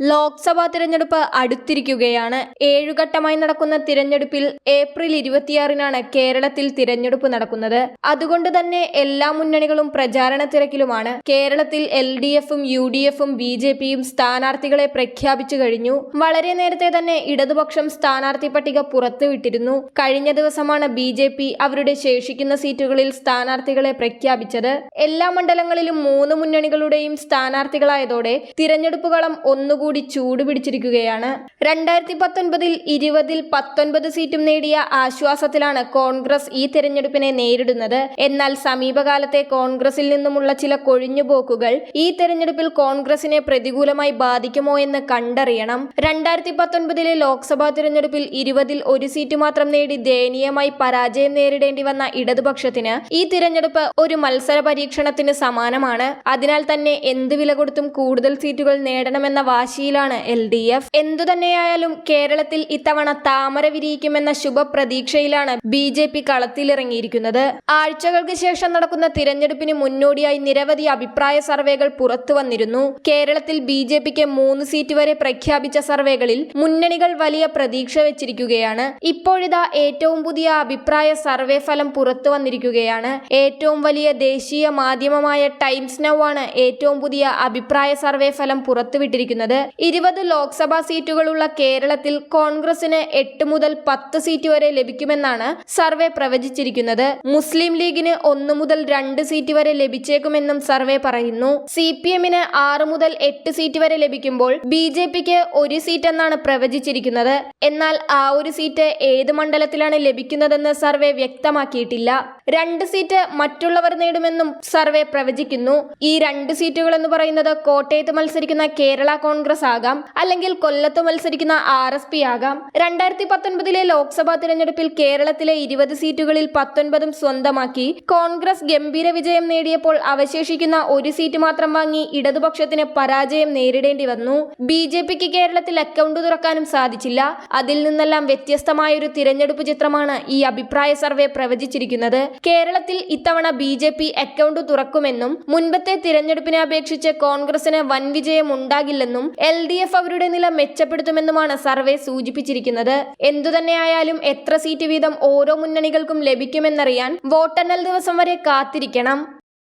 ലോക്സഭാ തിരഞ്ഞെടുപ്പ് അടുത്തിരിക്കുകയാണ്. ഏഴുഘട്ടമായി നടക്കുന്ന തിരഞ്ഞെടുപ്പിൽ ഏപ്രിൽ ഇരുപത്തിയാറിനാണ് കേരളത്തിൽ തിരഞ്ഞെടുപ്പ് നടക്കുന്നത്. അതുകൊണ്ട് തന്നെ എല്ലാ മുന്നണികളും പ്രചാരണ തിരക്കിലുമാണ്. കേരളത്തിൽ എൽ ഡി എഫും യു ഡി എഫും ബി ജെ പിയും സ്ഥാനാർത്ഥികളെ പ്രഖ്യാപിച്ചു കഴിഞ്ഞു. വളരെ നേരത്തെ തന്നെ ഇടതുപക്ഷം സ്ഥാനാർത്ഥി പട്ടിക പുറത്തുവിട്ടിരുന്നു. കഴിഞ്ഞ ദിവസമാണ് ബി ജെ പി അവരുടെ ശേഷിക്കുന്ന സീറ്റുകളിൽ സ്ഥാനാർത്ഥികളെ പ്രഖ്യാപിച്ചത്. എല്ലാ മണ്ഡലങ്ങളിലും മൂന്ന് മുന്നണികളുടെയും സ്ഥാനാർത്ഥികളായതോടെ തിരഞ്ഞെടുപ്പ് കളം ഒന്നുകൂടി ചൂട് പിടിച്ചിരിക്കുകയാണ്. രണ്ടായിരത്തി പത്തൊൻപതിൽ ഇരുപതിൽ പത്തൊൻപത് സീറ്റും നേടിയ ആശ്വാസത്തിലാണ് കോൺഗ്രസ് ഈ തെരഞ്ഞെടുപ്പിനെ നേരിടുന്നത്. എന്നാൽ സമീപകാലത്തെ കോൺഗ്രസിൽ നിന്നുമുള്ള ചില കൊഴിഞ്ഞുപോക്കുകൾ ഈ തെരഞ്ഞെടുപ്പിൽ കോൺഗ്രസിനെ പ്രതികൂലമായി ബാധിക്കുമോ എന്ന് കണ്ടറിയണം. രണ്ടായിരത്തി പത്തൊൻപതിലെ ലോക്സഭാ തെരഞ്ഞെടുപ്പിൽ ഇരുപതിൽ ഒരു സീറ്റ് മാത്രം നേടി ദയനീയമായി പരാജയം നേരിടേണ്ടി വന്ന ഇടതുപക്ഷത്തിന് ഈ തിരഞ്ഞെടുപ്പ് ഒരു മത്സര പരീക്ഷണത്തിന് സമാനമാണ്. അതിനാൽ തന്നെ എന്ത് വില കൊടുത്തും കൂടുതൽ സീറ്റുകൾ നേടണമെന്ന വാശിയിലാണ് എൽ ഡി എഫ്. എന്തുതന്നെയായാലും കേരളത്തിൽ ഇത്തവണ താമര വിരിയിക്കുമെന്ന ശുഭപ്രതീക്ഷയിലാണ് ബി ജെ പി കളത്തിലിറങ്ങിയിരിക്കുന്നത്. ആഴ്ചകൾക്ക് ശേഷം നടക്കുന്ന തിരഞ്ഞെടുപ്പിന് മുന്നോടിയായി നിരവധി അഭിപ്രായ സർവേകൾ പുറത്തു വന്നിരുന്നു. കേരളത്തിൽ ബി ജെ പിക്ക് മൂന്ന് സീറ്റ് വരെ പ്രഖ്യാപിച്ച സർവേകളിൽ മുന്നണികൾ വലിയ പ്രതീക്ഷ വെച്ചിരിക്കുകയാണ്. ഇപ്പോഴിതാ ഏറ്റവും പുതിയ അഭിപ്രായ സർവേ ഫലം പുറത്തു വന്നിരിക്കുകയാണ്. ഏറ്റവും വലിയ ദേശീയ മാധ്യമമായ ടൈംസ് നൗ ആണ് ഏറ്റവും പുതിയ അഭിപ്രായ സർവേ ഫലം പുറത്തുവിട്ടിരിക്കുന്നത്. ഇരുപത് ലോക്സഭാ സീറ്റുകളുള്ള കേരളത്തിൽ കോൺഗ്രസിന് എട്ട് മുതൽ പത്ത് സീറ്റ് വരെ ലഭിക്കുമെന്നാണ് സർവേ പ്രവചിച്ചിരിക്കുന്നത്. മുസ്ലിം ലീഗിന് ഒന്ന് മുതൽ രണ്ട് സീറ്റ് വരെ ലഭിച്ചേക്കുമെന്നും സർവേ പറയുന്നു. സി പി എമ്മിന് ആറ് മുതൽ എട്ട് സീറ്റ് വരെ ലഭിക്കുമ്പോൾ ബി ജെ പിക്ക് ഒരു സീറ്റ് എന്നാണ് പ്രവചിച്ചിരിക്കുന്നത്. എന്നാൽ ആ ഒരു സീറ്റ് ഏത് മണ്ഡലത്തിലാണ് ലഭിക്കുന്നതെന്ന് സർവേ വ്യക്തമാക്കിയിട്ടില്ല. രണ്ട് സീറ്റ് മറ്റുള്ളവർ നേടുമെന്നും സർവേ പ്രവചിക്കുന്നു. ഈ രണ്ട് സീറ്റുകൾ എന്ന് പറയുന്നത് കോട്ടയത്ത് മത്സരിക്കുന്ന കേരള കോൺഗ്രസ് ആകാം അല്ലെങ്കിൽ കൊല്ലത്ത് മത്സരിക്കുന്ന ആർ എസ് പി ആകാം. രണ്ടായിരത്തി പത്തൊൻപതിലെ ലോക്സഭാ തിരഞ്ഞെടുപ്പിൽ കേരളത്തിലെ ഇരുപത് സീറ്റുകളിൽ പത്തൊൻപതും സ്വന്തമാക്കി. കോൺഗ്രസ് ഗംഭീര വിജയം നേടിയപ്പോൾ അവശേഷിക്കുന്ന ഒരു സീറ്റ് മാത്രം വാങ്ങി ഇടതുപക്ഷത്തിന് പരാജയം നേരിടേണ്ടി വന്നു. ബി ജെ പിക്ക് കേരളത്തിൽ അക്കൗണ്ട് തുറക്കാനും സാധിച്ചില്ല. അതിൽ നിന്നെല്ലാം വ്യത്യസ്തമായ ഒരു തിരഞ്ഞെടുപ്പ് ചിത്രമാണ് ഈ അഭിപ്രായ സർവേ പ്രവചിച്ചിരിക്കുന്നത്. കേരളത്തിൽ ഇത്തവണ ബി ജെ പി അക്കൗണ്ട് തുറക്കുമെന്നും മുൻപത്തെ തിരഞ്ഞെടുപ്പിനെ അപേക്ഷിച്ച് കോൺഗ്രസിന് വൻ വിജയം ഉണ്ടാകില്ലെന്നും എൽ ഡി എഫ് അവരുടെ നില മെച്ചപ്പെടുത്തുമെന്നുമാണ് സർവേ സൂചിപ്പിച്ചിരിക്കുന്നത്. എന്തുതന്നെയായാലും എത്ര സീറ്റ് വീതം ഓരോ മുന്നണികൾക്കും ലഭിക്കുമെന്നറിയാൻ വോട്ടെണ്ണൽ ദിവസം വരെ കാത്തിരിക്കണം.